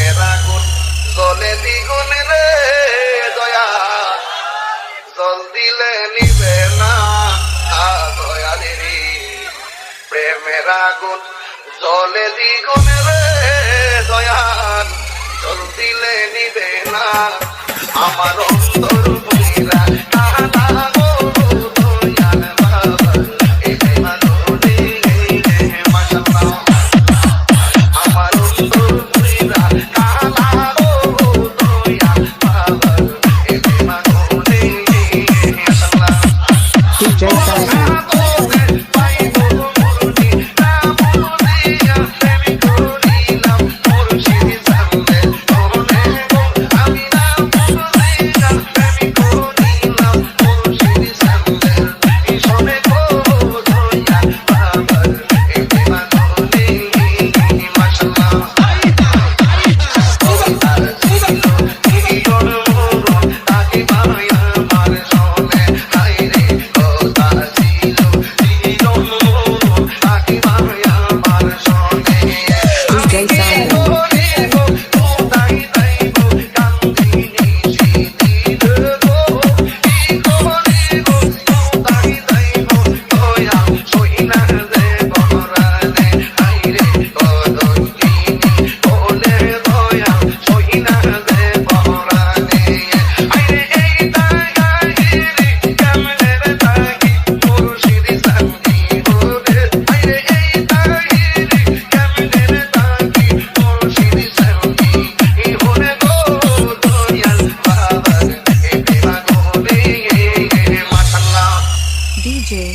প্রেমের আগুন জলে দ্বিগুণ রে দয়া। জল দিলে নিবে না দয়ালি প্রেমের আগুন, জলে দ্বিগুণ রে দয়াল জল দিলে নিবে না আমার DJ